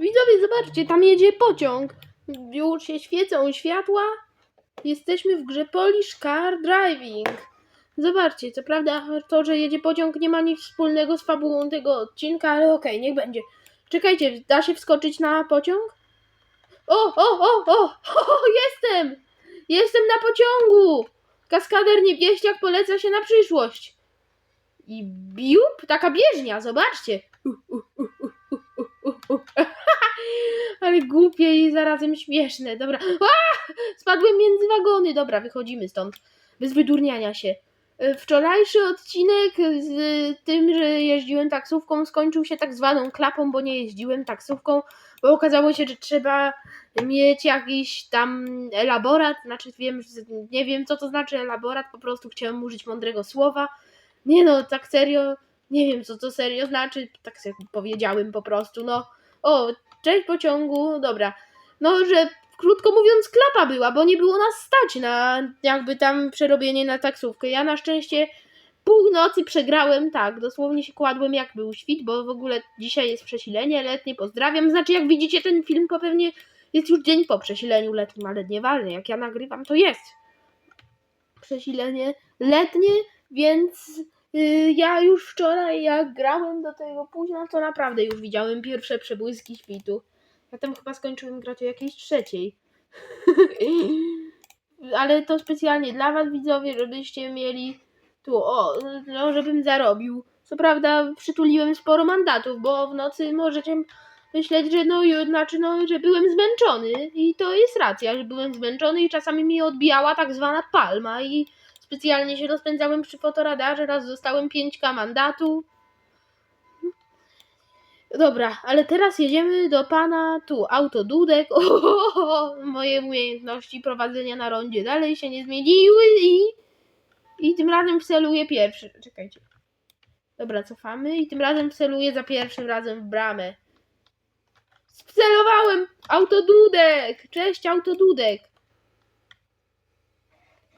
Widzowie, zobaczcie, tam jedzie pociąg. Już się świecą światła. Jesteśmy w grze Polish Car Driving. Zobaczcie, co prawda to, że jedzie pociąg nie ma nic wspólnego z fabułą tego odcinka, ale okej, niech będzie. Czekajcie, da się wskoczyć na pociąg? O, o, o, o, o, jestem! Jestem na pociągu! Kaskader niewieściak poleca się na przyszłość. I biup, taka bieżnia, zobaczcie. Ale głupie i zarazem śmieszne. Dobra. A! Spadłem między wagony. Dobra, wychodzimy stąd. Bez wydurniania się. E, Wczorajszy odcinek z tym, że jeździłem taksówką, skończył się tak zwaną klapą, bo nie jeździłem taksówką, bo okazało się, że trzeba mieć jakiś tam elaborat. Znaczy, wiem, nie wiem, co to znaczy elaborat, po prostu chciałem użyć mądrego słowa. Nie no, tak serio, nie wiem, co to serio znaczy, tak sobie powiedziałem po prostu, no. O, Cześć pociągu, dobra. No, że krótko mówiąc, klapa była, bo nie było nas stać na jakby tam przerobienie na taksówkę. Ja na szczęście północy przegrałem, tak, dosłownie się kładłem jak był świt, bo w ogóle dzisiaj jest przesilenie letnie, pozdrawiam. Znaczy, jak widzicie ten film, to pewnie jest już dzień po przesileniu letnim, ale nieważne, jak ja nagrywam, to jest przesilenie letnie, więc ja już wczoraj, jak grałem do tego późno, to naprawdę już widziałem pierwsze przebłyski świtu. Ja tam chyba skończyłem grać o jakiejś trzeciej. Ale to specjalnie dla was widzowie, żebyście mieli tu, o, no, żebym zarobił. Co prawda przytuliłem sporo mandatów, bo w nocy możecie myśleć, że no, znaczy no, że byłem zmęczony i to jest racja, że byłem zmęczony i czasami mi odbijała tak zwana palma i specjalnie się rozpędzałem przy fotoradarze, raz dostałem 5k mandatu. Dobra, ale teraz jedziemy do pana tu, autodudek. O, moje umiejętności prowadzenia na rondzie dalej się nie zmieniły i i tym razem wceluję pierwszy. Czekajcie. Dobra, cofamy i tym razem wceluję za pierwszym razem w bramę. Wcelowałem! Autodudek! Cześć, autodudek!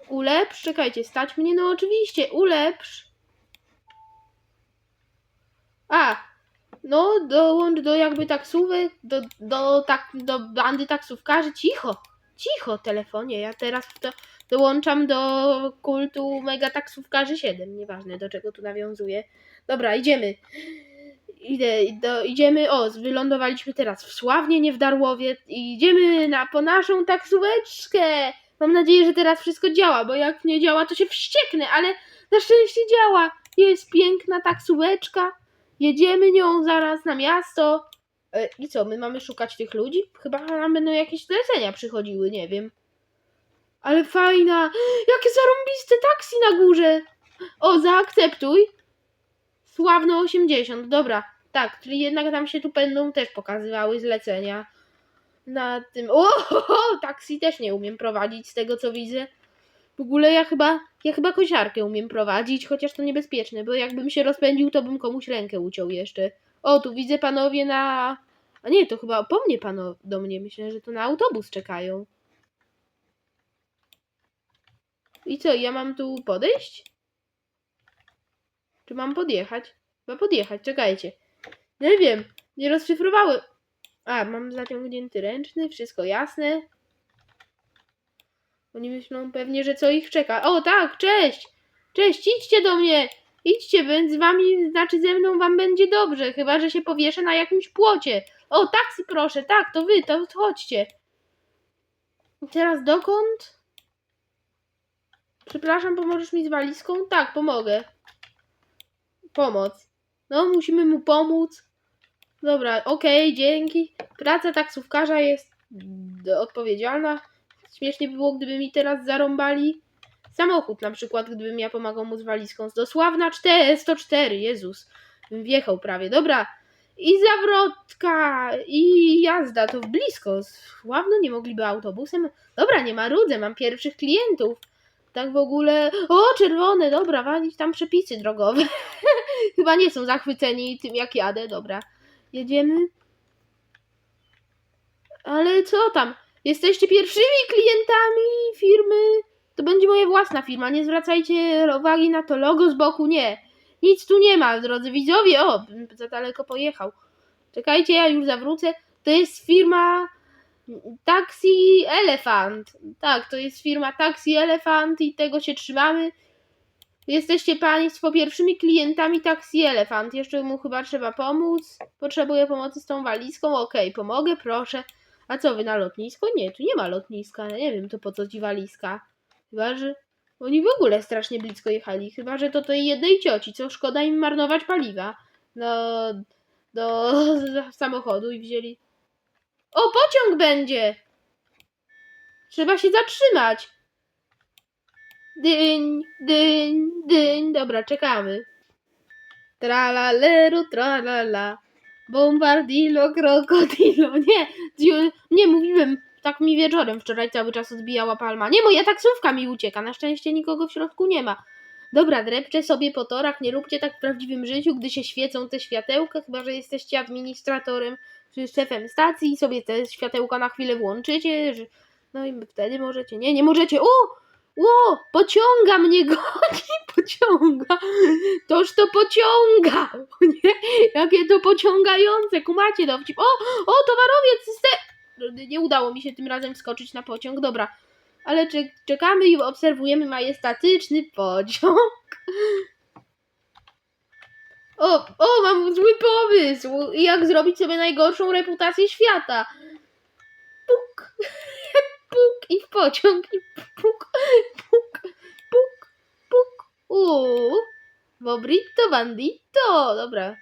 Ulepsz? Czekajcie, stać mnie? No oczywiście, ulepsz. A, no dołącz do jakby taksówek, do, do, tak, do bandy taksówkarzy. Cicho, cicho telefonie, ja teraz to dołączam do kultu mega taksówkarzy 7, nieważne do czego tu nawiązuję. Dobra, idziemy. Idę, do, idziemy, o, wylądowaliśmy teraz w Sławnie, nie w Darłowie. Idziemy na, po naszą taksóweczkę. Mam nadzieję, że teraz wszystko działa, bo jak nie działa, to się wścieknę, ale na szczęście działa. Jest piękna taksóweczka. Jedziemy nią zaraz na miasto. E, I co, my mamy szukać tych ludzi? Chyba nam będą jakieś zlecenia przychodziły, nie wiem. Ale fajna! Jakie zarąbiste taksi na górze! O, zaakceptuj. Sławno 80, dobra. Tak, czyli jednak tam się tu będą też pokazywały zlecenia. Na tym. O, taksi też nie umiem prowadzić z tego co widzę. W ogóle ja chyba, ja chyba kosiarkę umiem prowadzić, chociaż to niebezpieczne, bo jakbym się rozpędził, to bym komuś rękę uciął jeszcze. O, tu widzę panowie na. A nie, to chyba po mnie pano do mnie. Myślę, że to na autobus czekają. I co, ja mam tu podejść? Czy mam podjechać? Chyba podjechać, czekajcie. Nie wiem, nie rozszyfrowałem. A, mam zaciągnięty ręczny, wszystko jasne. Oni myślą pewnie, że co ich czeka. O, tak, cześć! Cześć, idźcie do mnie! Idźcie, więc z wami, znaczy ze mną wam będzie dobrze, chyba że się powieszę na jakimś płocie. O, taksi proszę, tak, to wy, to chodźcie. I teraz dokąd? Przepraszam, pomożesz mi z walizką? Tak, pomogę. Pomoc. No, musimy mu pomóc. Dobra, okej, dzięki. Praca taksówkarza jest odpowiedzialna. Śmiesznie by było, gdyby mi teraz zarąbali samochód, na przykład, gdybym ja pomagał mu z walizką. Dosławna 4, 104, Jezus. Bym wjechał prawie. Dobra. I zawrotka, i jazda, to blisko. Sławno nie mogliby autobusem. Dobra, nie marudzę, mam pierwszych klientów. Tak w ogóle. O, czerwone, dobra, walić tam przepisy drogowe. Chyba nie są zachwyceni tym, jak jadę, dobra. Jedziemy. Ale co tam? Jesteście pierwszymi klientami firmy. To będzie moja własna firma. Nie zwracajcie uwagi na to logo z boku, nie. Nic tu nie ma, drodzy widzowie. O, za daleko pojechał. Czekajcie, ja już zawrócę. To jest firma Taxi Elephant. Tak, to jest firma Taxi Elephant i tego się trzymamy. Jesteście Państwo pierwszymi klientami Taxi Elephant. Jeszcze mu chyba trzeba pomóc. Potrzebuję pomocy z tą walizką. Okej, pomogę, proszę. A co wy na lotnisko? Nie, tu nie ma lotniska. Nie wiem, to po co ci walizka. Chyba, że oni w ogóle strasznie blisko jechali. Chyba, że to tej jednej cioci, co szkoda im marnować paliwa do, do samochodu i wzięli. O, pociąg będzie! Trzeba się zatrzymać. Dyń, dyń, dyń. Dobra, czekamy. Tralaleru, tralala. Bombardilo, krokodilo. Nie, nie mówiłem. Tak mi wieczorem wczoraj cały czas odbijała palma. Nie, moja taksówka mi ucieka. Na szczęście nikogo w środku nie ma. Dobra, drepczę sobie po torach. Nie róbcie tak w prawdziwym życiu, gdy się świecą te światełka, chyba że jesteście administratorem czy szefem stacji i sobie te światełka na chwilę włączycie. No i wtedy możecie. Nie, nie możecie. O! Ło! Pociąga mnie goni! Pociąga! Toż to pociąga! Nie? Jakie to pociągające! Kumacie dowcip. O! O! Towarowiec! Ste... Nie udało mi się tym razem wskoczyć na pociąg. Dobra. Ale czek- czekamy i obserwujemy majestatyczny pociąg. O, o, mam zły pomysł! Jak zrobić sobie najgorszą reputację świata? I w pociąg i puk, puk, puk, puk. Uuu, Bobrito bandito. Dobra,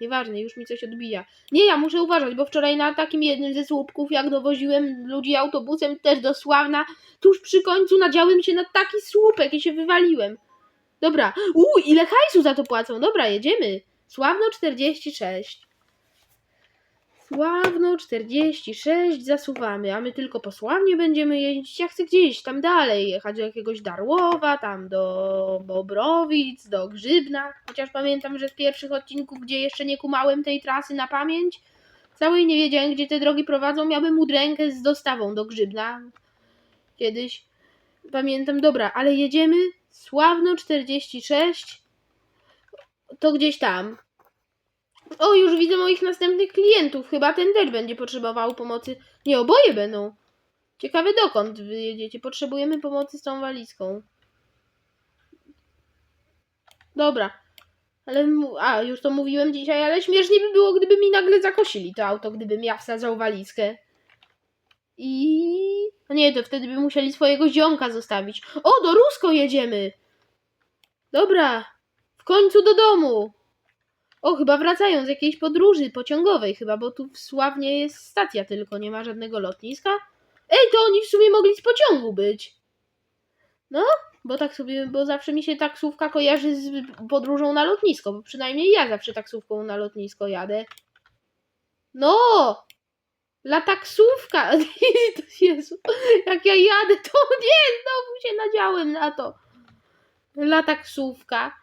nieważne, już mi coś odbija. Nie, ja muszę uważać, bo wczoraj na takim jednym ze słupków, jak dowoziłem ludzi autobusem, też do Sławna, tuż przy końcu nadziałem się na taki słupek i się wywaliłem. Dobra, uuu, ile hajsu za to płacą? Dobra, jedziemy. Sławno 46. Sławno 46 zasuwamy, a my tylko po Sławnie będziemy jeździć. Ja chcę gdzieś tam dalej jechać do jakiegoś Darłowa, tam do Bobrowic, do Grzybna. Chociaż pamiętam, że z pierwszych odcinków, gdzie jeszcze nie kumałem tej trasy na pamięć, całej nie wiedziałem, gdzie te drogi prowadzą, miałbym udrękę z dostawą do Grzybna. Kiedyś. Pamiętam, dobra, ale jedziemy. Sławno 46. To gdzieś tam. O, już widzę moich następnych klientów. Chyba ten też będzie potrzebował pomocy. Nie, oboje będą. Ciekawe dokąd wy jedziecie. Potrzebujemy pomocy z tą walizką. Dobra. Ale, a, już to mówiłem dzisiaj, ale śmiesznie by było, gdyby mi nagle zakosili to auto, gdybym ja wsadzał walizkę. I... A nie, to wtedy by musieli swojego ziomka zostawić. O, do Rusko jedziemy! Dobra, w końcu do domu. O, chyba wracają z jakiejś podróży pociągowej chyba, bo tu w Sławnie jest stacja tylko, nie ma żadnego lotniska. Ej, to oni w sumie mogli z pociągu być. No, bo tak sobie, bo zawsze mi się taksówka kojarzy z podróżą na lotnisko, bo przynajmniej ja zawsze taksówką na lotnisko jadę. No! La taksówka! Jezu, jak ja jadę, to nie, znowu się nadziałem na to. La taksówka.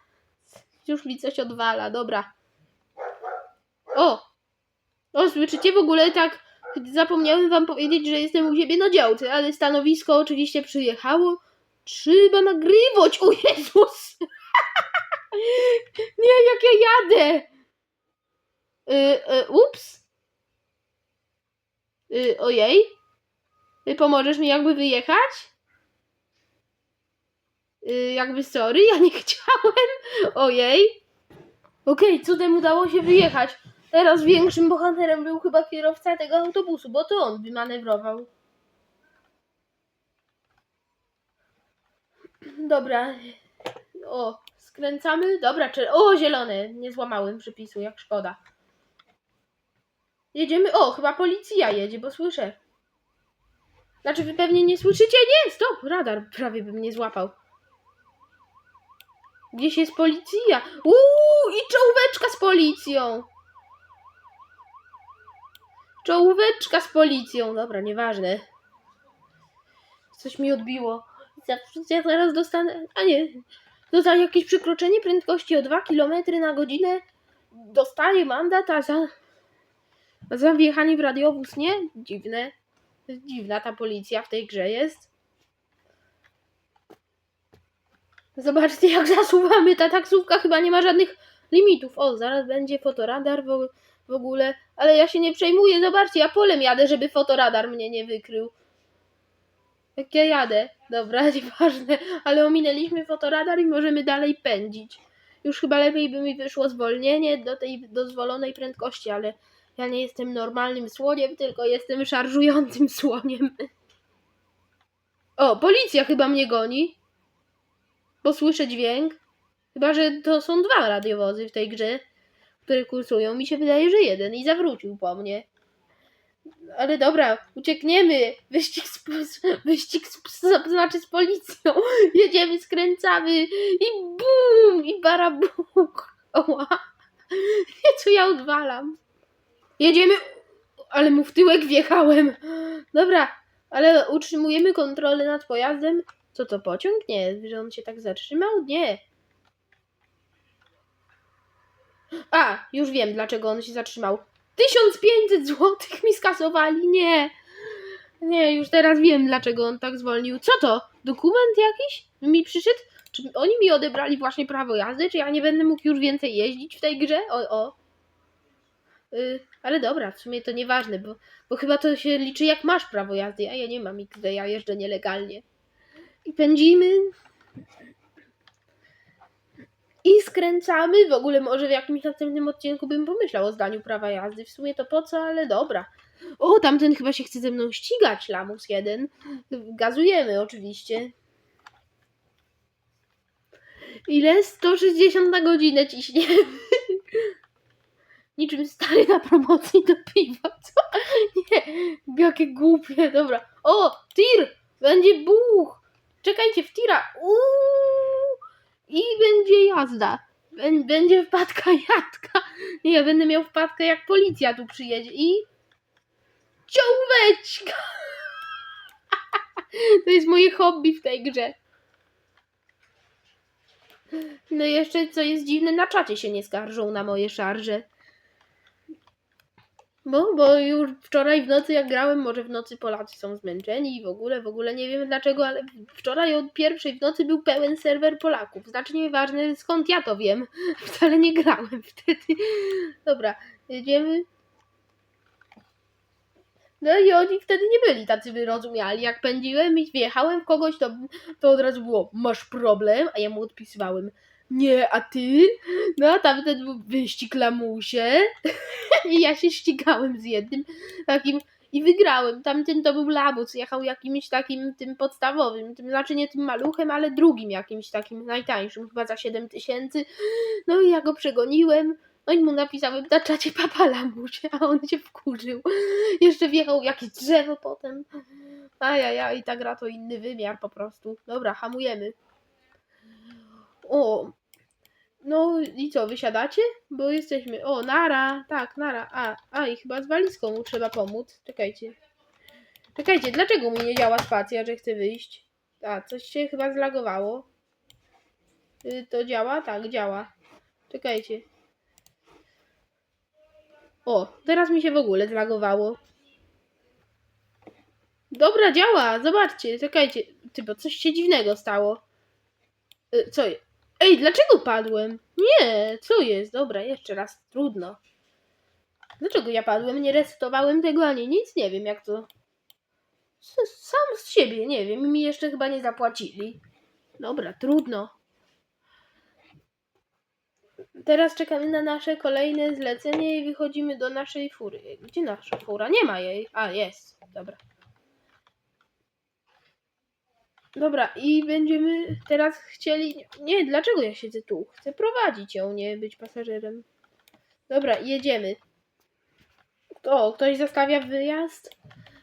Już mi coś odwala, dobra. O! O, słyszycie w ogóle tak. Zapomniałem wam powiedzieć, że jestem u siebie na działce, ale stanowisko oczywiście przyjechało. Trzeba nagrywać! O Jezus! Nie, jak ja jadę! Y, y, ups! Y, ojej. Y, pomożesz mi jakby wyjechać? Y, jakby sorry, ja nie chciałem. Ojej. Okej, cudem udało się wyjechać. Teraz większym bohaterem był chyba kierowca tego autobusu, bo to on wymanewrował. Dobra. O, skręcamy. Dobra, czy... O, zielone. Nie złamałem przepisu, jak szkoda. Jedziemy. O, chyba policja jedzie, bo słyszę. Znaczy, wy pewnie nie słyszycie? Nie, stop, radar prawie bym nie złapał. Gdzieś jest policja. Uuu, i czołóweczka z policją. Czołóweczka z policją. Dobra, nieważne. Coś mi odbiło. Ja, zaraz dostanę. A nie. Za jakieś przekroczenie prędkości o 2 km na godzinę dostaję mandat, a za, za wjechanie w radiowóz nie? Dziwne. Dziwna ta policja w tej grze jest. Zobaczcie, jak zasuwamy. Ta taksówka chyba nie ma żadnych limitów. O, zaraz będzie fotoradar. W, w ogóle. Ale ja się nie przejmuję, zobaczcie, ja polem jadę, żeby fotoradar mnie nie wykrył. Jak ja jadę. Dobra, nieważne, ale ominęliśmy fotoradar i możemy dalej pędzić. Już chyba lepiej by mi wyszło zwolnienie do tej dozwolonej prędkości, ale ja nie jestem normalnym słoniem, tylko jestem szarżującym słoniem. O, policja chyba mnie goni. Bo słyszę dźwięk. Chyba, że to są dwa radiowozy w tej grze, które kursują. Mi się wydaje, że jeden i zawrócił po mnie. Ale dobra, uciekniemy. Wyścig z, wyścig z, znaczy z policją. Jedziemy, skręcamy i bum! I barabuk. Oła. Nie, co ja odwalam. Jedziemy, ale mu w tyłek wjechałem. Dobra, ale utrzymujemy kontrolę nad pojazdem. Co to pociąg? Nie, że on się tak zatrzymał? Nie. A, już wiem, dlaczego on się zatrzymał. 1500 złotych mi skasowali, nie. Nie, już teraz wiem, dlaczego on tak zwolnił. Co to? Dokument jakiś mi przyszedł? Czy oni mi odebrali właśnie prawo jazdy? Czy ja nie będę mógł już więcej jeździć w tej grze? O, o. Y, ale dobra, w sumie to nieważne, bo, bo chyba to się liczy jak masz prawo jazdy, a ja nie mam XD, ja jeżdżę nielegalnie. I pędzimy. I skręcamy. W ogóle może w jakimś następnym odcinku bym pomyślał o zdaniu prawa jazdy. W sumie to po co, ale dobra. O, tamten chyba się chce ze mną ścigać, lamus jeden. Gazujemy oczywiście. Ile? 160 na godzinę ciśniemy. Niczym stary na promocji do piwa, co? Nie, jakie głupie, dobra. O, tir! Będzie buch! Czekajcie, w tira! Uuu! I będzie jazda. Bę- Będzie wpadka jadka. Nie, ja będę miał wpadkę jak policja tu przyjedzie i... Ciąłeczka! To jest moje hobby w tej grze. No i jeszcze, co jest dziwne, na czacie się nie skarżą na moje szarże. Bo, bo już wczoraj w nocy jak grałem, może w nocy Polacy są zmęczeni i w ogóle, w ogóle nie wiem dlaczego, ale wczoraj od pierwszej w nocy był pełen serwer Polaków. Znaczy nieważne skąd ja to wiem, wcale nie grałem wtedy. Dobra, jedziemy. No i oni wtedy nie byli tacy wyrozumiali. Jak pędziłem i wjechałem w kogoś, to, to od razu było masz problem, a ja mu odpisywałem nie, a ty? No a tamten był wyścig lamusie. I ja się ścigałem z jednym takim i wygrałem. Tamten to był lamus, jechał jakimś takim tym podstawowym, tym, znaczy nie tym maluchem, ale drugim jakimś takim najtańszym, chyba za 7 tysięcy. No i ja go przegoniłem. No i mu napisałem na czacie papa lamusie, a on się wkurzył. Jeszcze wjechał jakieś drzewo potem. Ajaja, i ta gra to inny wymiar po prostu. Dobra, hamujemy. O, no i co, wysiadacie? Bo jesteśmy. O, nara, tak, nara. A, a i chyba z walizką mu trzeba pomóc. Czekajcie. Czekajcie, dlaczego mi nie działa spacja, że chcę wyjść? A, coś się chyba zlagowało. Y, To działa? Tak, działa. Czekajcie. O, teraz mi się w ogóle zlagowało. Dobra, działa, zobaczcie, czekajcie. Ty, bo coś się dziwnego stało. Y, Co jest? Ej, dlaczego padłem? Nie, co jest? Dobra, jeszcze raz, trudno. Dlaczego ja padłem? Nie resetowałem tego ani nic, nie wiem jak to. Sam z siebie, nie wiem, mi jeszcze chyba nie zapłacili. Dobra, trudno. Teraz czekamy na nasze kolejne zlecenie i wychodzimy do naszej fury. Gdzie nasza fura? Nie ma jej. A, jest. Dobra. Dobra, i będziemy teraz chcieli. Nie, dlaczego ja siedzę tu? Chcę prowadzić ją, nie być pasażerem. Dobra, jedziemy. O, ktoś zastawia wyjazd.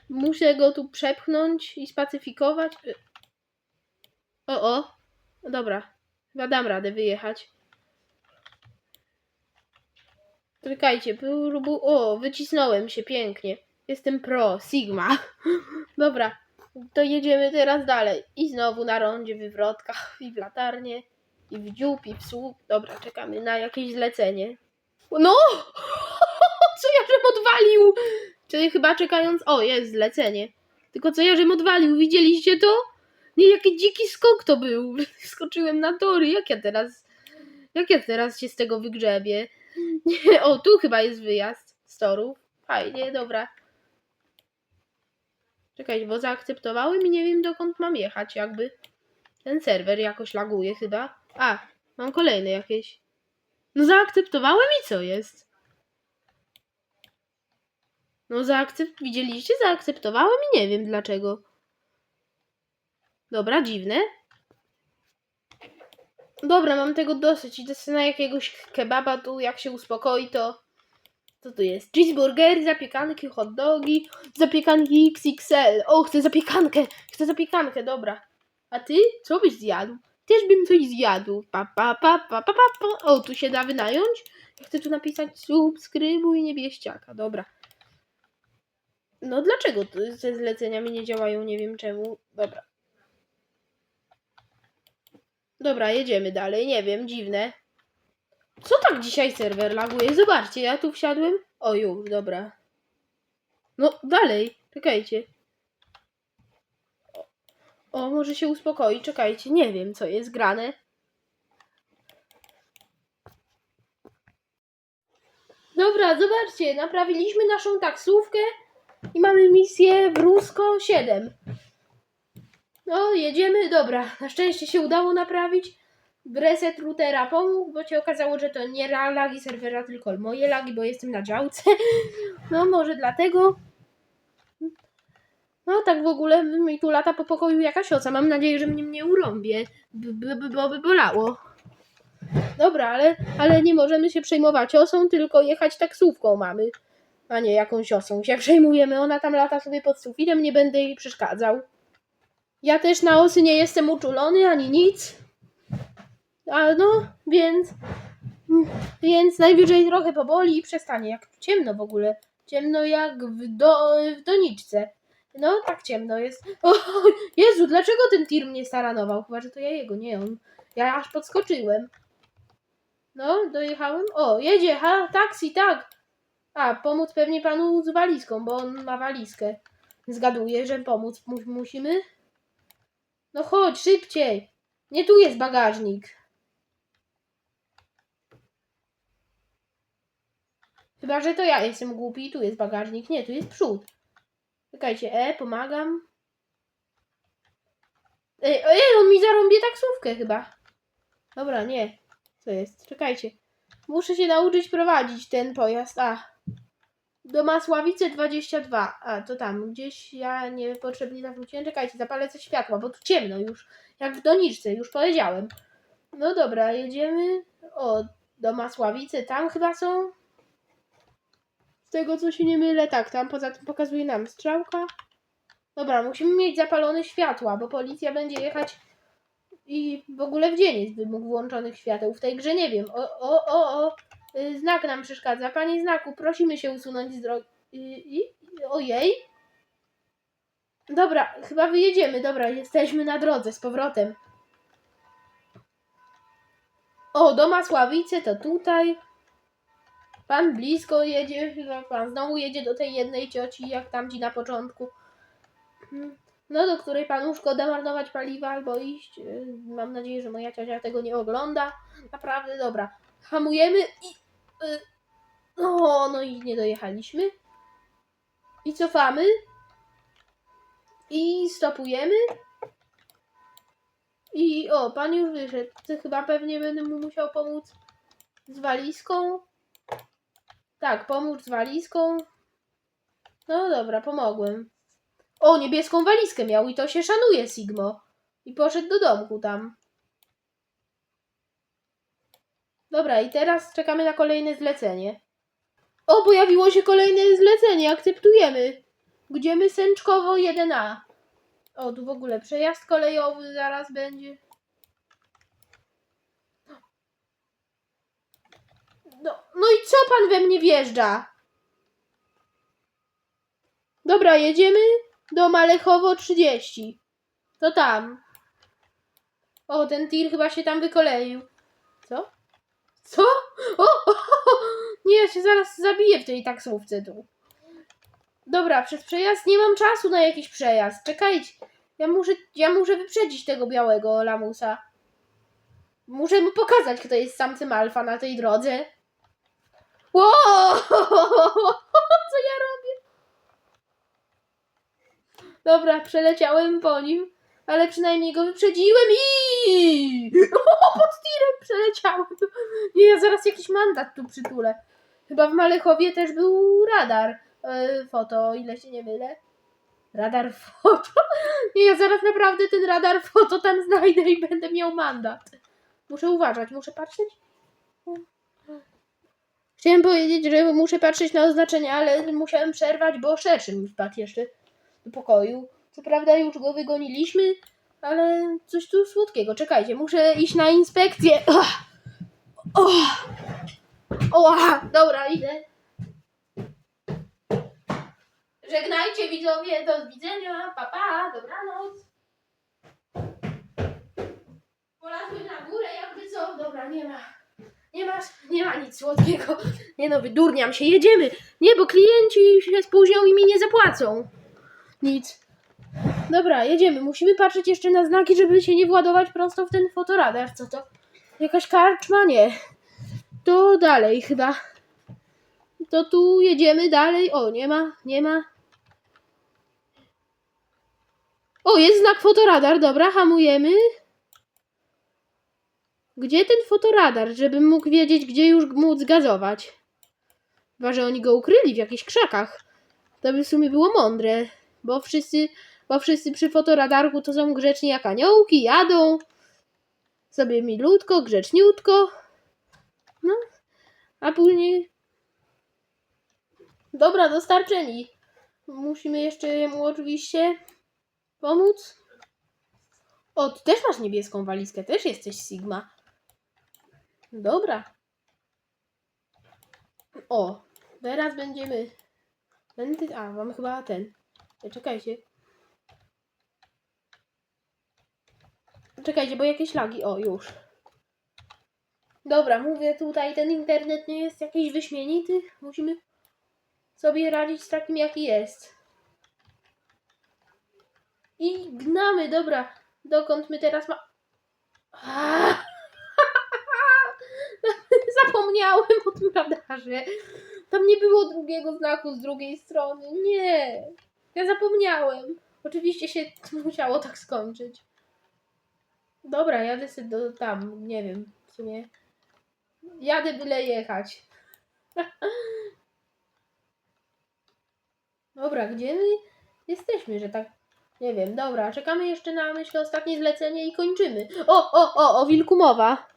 Muszę go tu przepchnąć i spacyfikować. O, o. Dobra, chyba dam radę wyjechać. Czekajcie, próbu... O, wycisnąłem się pięknie. Jestem pro, Sigma. Dobra, to jedziemy teraz dalej. I znowu na rondzie, wywrotka, i w latarnię, i w dziób, i w słup. Dobra, czekamy na jakieś zlecenie. No! Co ja żem odwalił? Czyli chyba czekając... O, jest zlecenie. Tylko co ja żem odwalił? Widzieliście to? Nie, jaki dziki skok to był. Skoczyłem na tory. Jak ja teraz... Jak ja teraz się z tego wygrzebię? Nie, o, tu chyba jest wyjazd. storów. Fajnie, dobra. Czekaj, bo zaakceptowały mi nie wiem dokąd mam jechać, jakby. Ten serwer jakoś laguje chyba. A, mam kolejne jakieś. No zaakceptowały mi co jest? No zaakcept... Widzieliście? Zaakceptowały mi nie wiem dlaczego. Dobra, dziwne. Dobra, mam tego dosyć. Idę na jakiegoś kebaba tu, jak się uspokoi, to... Co tu jest? Cheeseburgery, zapiekanki, hot dogi, zapiekanki XXL. O, chcę zapiekankę! Chcę zapiekankę, dobra. A ty? Co byś zjadł? Też bym coś zjadł. Pa, pa, pa, pa, pa, pa, pa. O, tu się da wynająć? Chcę tu napisać subskrybuj niebieściaka. Dobra. No dlaczego te zlecenia mi nie działają? Nie wiem czemu. Dobra. Dobra, jedziemy dalej. Nie wiem, dziwne. Co tak dzisiaj serwer laguje? Zobaczcie, ja tu wsiadłem. O, już, dobra. No, dalej. Czekajcie. O, może się uspokoi. Czekajcie, nie wiem, co jest grane. Dobra, zobaczcie, naprawiliśmy naszą taksówkę i mamy misję Brusko 7. No, jedziemy, dobra. Na szczęście się udało naprawić. Reset routera pomógł, bo się okazało, że to nie lagi serwera, tylko moje lagi, bo jestem na działce. No, może dlatego. No, tak w ogóle mi tu lata po pokoju jakaś oca. Mam nadzieję, że mnie nie urąbie, bo by bolało. Dobra, ale, ale nie możemy się przejmować osą, tylko jechać taksówką mamy. A nie jakąś osą się przejmujemy. Ona tam lata sobie pod sufitem, nie będę jej przeszkadzał. Ja też na osy nie jestem uczulony ani nic. A no, więc. Więc najwyżej trochę poboli i przestanie. Jak ciemno w ogóle. Ciemno jak w, do, w doniczce. No, tak ciemno jest. O, Jezu, dlaczego ten tir mnie staranował? Chyba, że to ja jego, nie on. Ja aż podskoczyłem. No, dojechałem. O, jedzie, ha, taksi, tak. A, pomóc pewnie panu z walizką, bo on ma walizkę. Zgaduję, że pomóc mu musimy. No chodź, szybciej. Nie tu jest bagażnik. Chyba, że to ja jestem głupi i tu jest bagażnik. Nie, tu jest przód. Czekajcie, e, pomagam. Ej, ej, on mi zarąbie taksówkę chyba. Dobra, nie. Co jest? Czekajcie. Muszę się nauczyć prowadzić ten pojazd. A. Do Masławice 22. A, to tam. Gdzieś ja niepotrzebnie zawróciłem. Czekajcie, zapalę coś światła, bo tu ciemno już. Jak w doniczce, już powiedziałem. No dobra, jedziemy. O, do Masławicy. Tam chyba są. Z tego co się nie mylę, tak, tam poza tym pokazuje nam strzałka. Dobra, musimy mieć zapalone światła, bo policja będzie jechać i w ogóle w dzień jest wymóg włączonych świateł. W tej grze nie wiem. O, o, o, o. Y, Znak nam przeszkadza. Panie znaku, prosimy się usunąć z drogi. I, i, ojej. Dobra, chyba wyjedziemy. Dobra, jesteśmy na drodze z powrotem. O, do Masławicy to tutaj. Pan blisko jedzie, chyba pan znowu jedzie do tej jednej cioci, jak tamci na początku. Hmm. No, do której panu szkoda marnować paliwa albo iść. Yy, Mam nadzieję, że moja ciocia tego nie ogląda. Naprawdę, dobra. Hamujemy i... Yy, no, no i nie dojechaliśmy. I cofamy. I stopujemy. I o, pan już wyszedł. Chyba pewnie będę mu musiał pomóc z walizką. Tak, pomóc z walizką. No dobra, pomogłem. O, niebieską walizkę miał i to się szanuje, Sigmo. I poszedł do domku tam. Dobra, i teraz czekamy na kolejne zlecenie. O, pojawiło się kolejne zlecenie, akceptujemy. Gdzie my Sęczkowo 1A? O, tu w ogóle przejazd kolejowy zaraz będzie. No, no i co pan we mnie wjeżdża? Dobra, jedziemy do Malechowo 30. To tam. O, ten tir chyba się tam wykoleił. Co? Co? O, o, o, nie, ja się zaraz zabiję w tej taksówce tu. Dobra, przez przejazd nie mam czasu na jakiś przejazd. Czekajcie. Ja muszę, ja muszę wyprzedzić tego białego lamusa. Muszę mu pokazać, kto jest samcem alfa na tej drodze. Wow! Co ja robię? Dobra, przeleciałem po nim, ale przynajmniej go wyprzedziłem i pod tirem przeleciałem. Nie, ja zaraz jakiś mandat tu przytulę. Chyba w Malechowie też był radar e, foto, ile się nie mylę. Radar foto? Nie, ja zaraz naprawdę ten radar foto tam znajdę i będę miał mandat. Muszę uważać, muszę patrzeć. Chciałem powiedzieć, że muszę patrzeć na oznaczenia, ale musiałem przerwać, bo szerszy mi wpadł jeszcze do pokoju. Co prawda już go wygoniliśmy, ale coś tu słodkiego. Czekajcie, muszę iść na inspekcję. Ach. O! Oła! Dobra, idę. Żegnajcie widzowie, do widzenia, pa pa, dobranoc. Polazłem na górę, jakby co, dobra, nie ma, nie ma, nie ma nic słodkiego. Nie no, wydurniam się, jedziemy. Nie, bo klienci się spóźnią i mi nie zapłacą. Nic. Dobra, jedziemy. Musimy patrzeć jeszcze na znaki, żeby się nie władować prosto w ten fotoradar. Co to? Jakaś karczma? Nie. To dalej chyba. To tu jedziemy dalej. O, nie ma, nie ma. O, jest znak fotoradar. Dobra, hamujemy. Gdzie ten fotoradar, żebym mógł wiedzieć, gdzie już móc gazować? Chyba, że oni go ukryli w jakichś krzakach. To by w sumie było mądre, bo wszyscy, bo wszyscy przy fotoradarku to są grzeczni jak aniołki, jadą sobie milutko, grzeczniutko. No, a później... Dobra, dostarczeni. Musimy jeszcze jemu oczywiście pomóc. O, ty też masz niebieską walizkę, też jesteś Sigma. Dobra. O, teraz będziemy. Będę. A, mamy chyba ten. Czekajcie. Czekajcie, bo jakieś lagi. O, już. Dobra, mówię tutaj, ten internet nie jest jakiś wyśmienity. Musimy sobie radzić z takim, jaki jest. I gnamy, dobra. Dokąd my teraz ma. Aaaa! Zapomniałem o tym radarze. Tam nie było drugiego znaku z drugiej strony. Nie. Ja zapomniałem. Oczywiście się musiało tak skończyć. Dobra, jadę sobie do tam, nie wiem, w sumie. Jadę byle jechać. Dobra, gdzie my jesteśmy, że tak. Nie wiem, dobra, czekamy jeszcze na myślę ostatnie zlecenie i kończymy. O, o, o, o wilku mowa.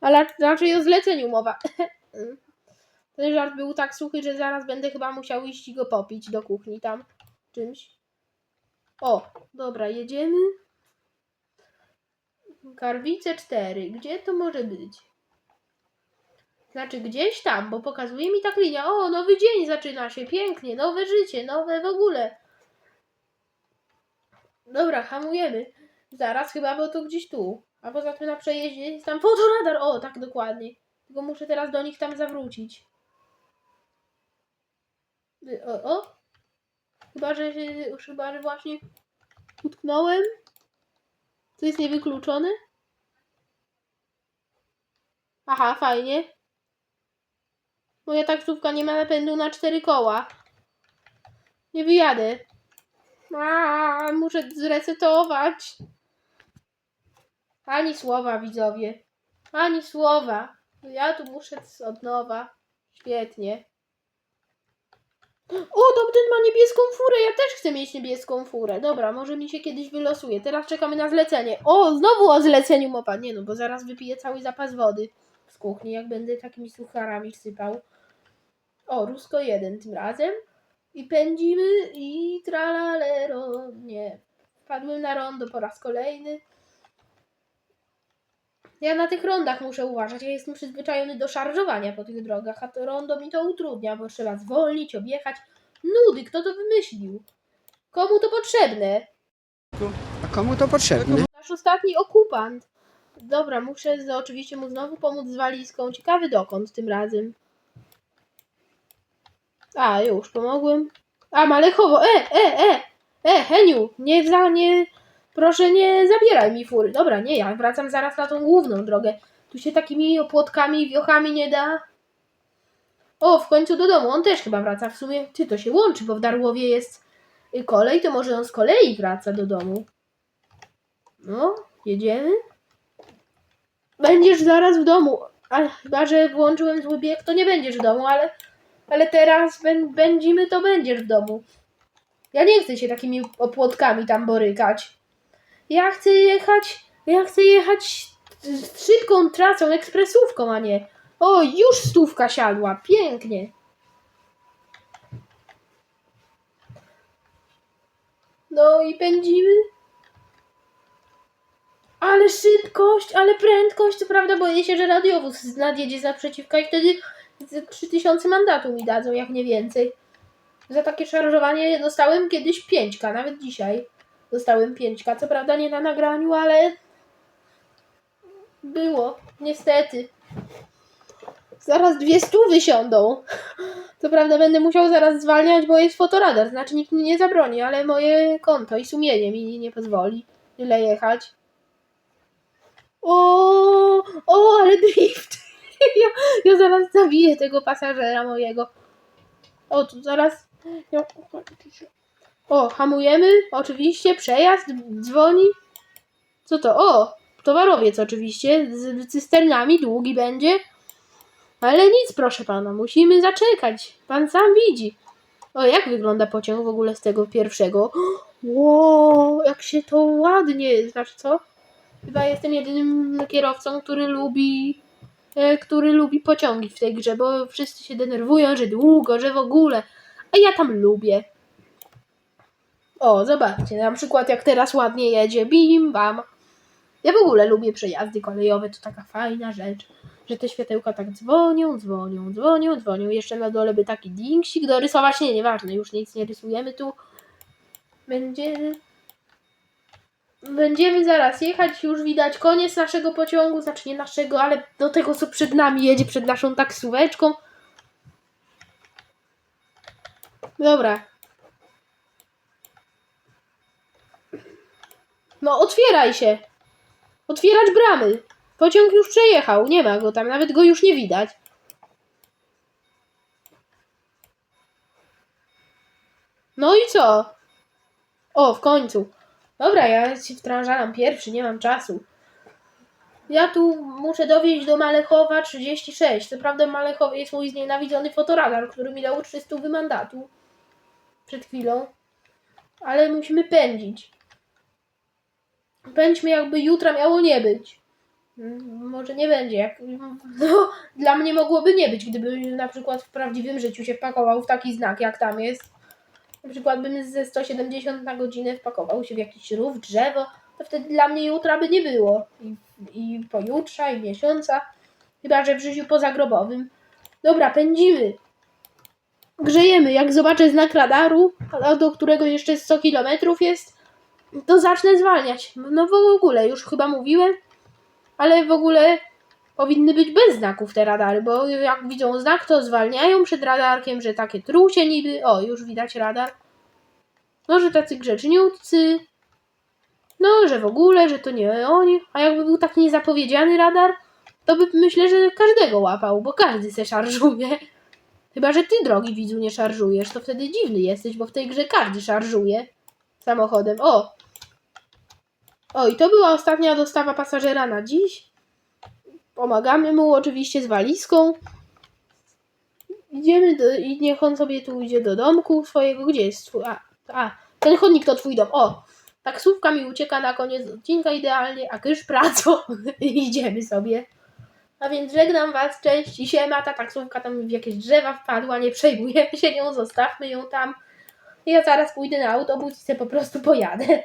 Ale raczej o zleceniu mowa. Ten żart był tak suchy, że zaraz będę chyba musiał iść go popić do kuchni tam czymś. O, dobra, jedziemy. Karwice 4. Gdzie to może być? Znaczy gdzieś tam, bo pokazuje mi tak linia. O, nowy dzień zaczyna się, pięknie, nowe życie, nowe w ogóle. Dobra, hamujemy. Zaraz chyba, bo to gdzieś tu. A poza tym na przejeździe jest tam fotoradar. O, tak dokładnie. Tylko muszę teraz do nich tam zawrócić. O, o. Chyba, że się, chyba, że właśnie utknąłem. To jest niewykluczone. Aha, fajnie. Moja taksówka nie ma napędu na cztery koła. Nie wyjadę. A, muszę zresetować. Ani słowa, widzowie. Ani słowa. Ja tu muszę od nowa. Świetnie. O, ten ma niebieską furę. Ja też chcę mieć niebieską furę. Dobra, może mi się kiedyś wylosuje. Teraz czekamy na zlecenie. O, znowu o zleceniu mopa. Nie no, bo zaraz wypiję cały zapas wody z kuchni, jak będę takimi sucharami sypał. O, Rusko 1 tym razem. I pędzimy i tralalero. Nie. Wpadłem na rondo po raz kolejny. Ja na tych rondach muszę uważać. Ja jestem przyzwyczajony do szarżowania po tych drogach, a to rondo mi to utrudnia, bo trzeba zwolnić, objechać. Nudy, kto to wymyślił? Komu to potrzebne? A komu to potrzebne? Nasz ostatni okupant. Dobra, muszę z, oczywiście mu znowu pomóc z walizką. Ciekawy dokąd tym razem. A, już pomogłem. A, Malechowo, e, e, e, e, Heniu, nie, za, nie, proszę nie zabieraj mi fury. Dobra, nie, ja wracam zaraz na tą główną drogę. Tu się takimi opłotkami i wiochami nie da. O, w końcu do domu. On też chyba wraca. W sumie, ty to się łączy, bo w Darłowie jest kolej, to może on z kolei wraca do domu. No, jedziemy. Będziesz zaraz w domu. A chyba, że włączyłem zły bieg, to nie będziesz w domu, ale, ale teraz bę- będziemy, to będziesz w domu. Ja nie chcę się takimi opłotkami tam borykać. Ja chcę jechać, ja chcę jechać z szybką trasą, ekspresówką, a nie. O, już stówka siadła, pięknie. No i pędzimy. Ale szybkość, ale prędkość, co prawda boję się, że radiowóz nadjedzie naprzeciwka i wtedy z 3000 mandatu mi dadzą, jak nie więcej. Za takie szarżowanie dostałem kiedyś 5k, nawet dzisiaj dostałem 5k, co prawda nie na nagraniu, ale było, niestety. Zaraz dwie stówy siądą. Co prawda będę musiał zaraz zwalniać, bo jest fotoradar, znaczy nikt mi nie zabroni, ale moje konto i sumienie mi nie pozwoli tyle jechać. O, o, ale drift. Ja, ja zaraz zabiję tego pasażera mojego. O, tu zaraz. Ja- O, hamujemy, oczywiście, przejazd, dzwoni. Co to? O, towarowiec oczywiście, z cysternami, długi będzie. Ale nic, proszę pana, musimy zaczekać. Pan sam widzi. O, jak wygląda pociąg w ogóle z tego pierwszego? Ło, jak się to ładnie, znaczy co? Chyba jestem jedynym kierowcą, który lubi, e, który lubi pociągi w tej grze, bo wszyscy się denerwują, że długo, że w ogóle. A ja tam lubię. O, zobaczcie, na przykład jak teraz ładnie jedzie, bim, bam. Ja w ogóle lubię przejazdy kolejowe, to taka fajna rzecz, że te światełka tak dzwonią, dzwonią, dzwonią, dzwonią. Jeszcze na dole by taki dingsik dorysować, nie, nieważne, już nic nie rysujemy tu. Będzie... Będziemy zaraz jechać, już widać koniec naszego pociągu, znaczy nie naszego, ale do tego, co przed nami jedzie, przed naszą taksóweczką. Dobra. No, otwieraj się. Otwierać bramy. Pociąg już przejechał, nie ma go tam, nawet go już nie widać. No i co? O, w końcu. Dobra, ja się wtrążam pierwszy, nie mam czasu. Ja tu muszę dowieźć do Malechowa 36. Co prawda w Malechowie jest mój znienawidzony fotoradar, który mi dał 300 mandatu przed chwilą. Ale musimy pędzić. Pędźmy jakby jutra miało nie być. Może nie będzie. Jak, no, dla mnie mogłoby nie być, gdyby na przykład w prawdziwym życiu się wpakował w taki znak, jak tam jest. Na przykład bym ze 170 na godzinę wpakował się w jakiś rów, drzewo, to wtedy dla mnie jutra by nie było. I, i pojutrza, i miesiąca. Chyba, że w życiu pozagrobowym. Dobra, pędzimy. Grzejemy. Jak zobaczę znak radaru, do którego jeszcze 100 km jest, to zacznę zwalniać. No w ogóle, już chyba mówiłem, ale w ogóle powinny być bez znaków te radary, bo jak widzą znak, to zwalniają przed radarkiem, że takie trusie niby. O, już widać radar. No, że tacy grzeczniutcy. No, że w ogóle, że to nie oni. A jakby był taki niezapowiedziany radar, to by myślę, że każdego łapał, bo każdy se szarżuje. Chyba, że ty, drogi widzu, nie szarżujesz, to wtedy dziwny jesteś, bo w tej grze każdy szarżuje samochodem. O! O, i to była ostatnia dostawa pasażera na dziś. Pomagamy mu oczywiście z walizką. Idziemy do, i niech on sobie tu idzie do domku swojego. Gdzie jest twój? A, a, ten chodnik to twój dom. O, taksówka mi ucieka na koniec odcinka idealnie, a kysz pracą. I Idziemy sobie. A więc żegnam was, cześć i siema. Ta taksówka tam w jakieś drzewa wpadła, nie przejmujemy się nią, zostawmy ją tam. Ja zaraz pójdę na autobus i sobie po prostu pojadę.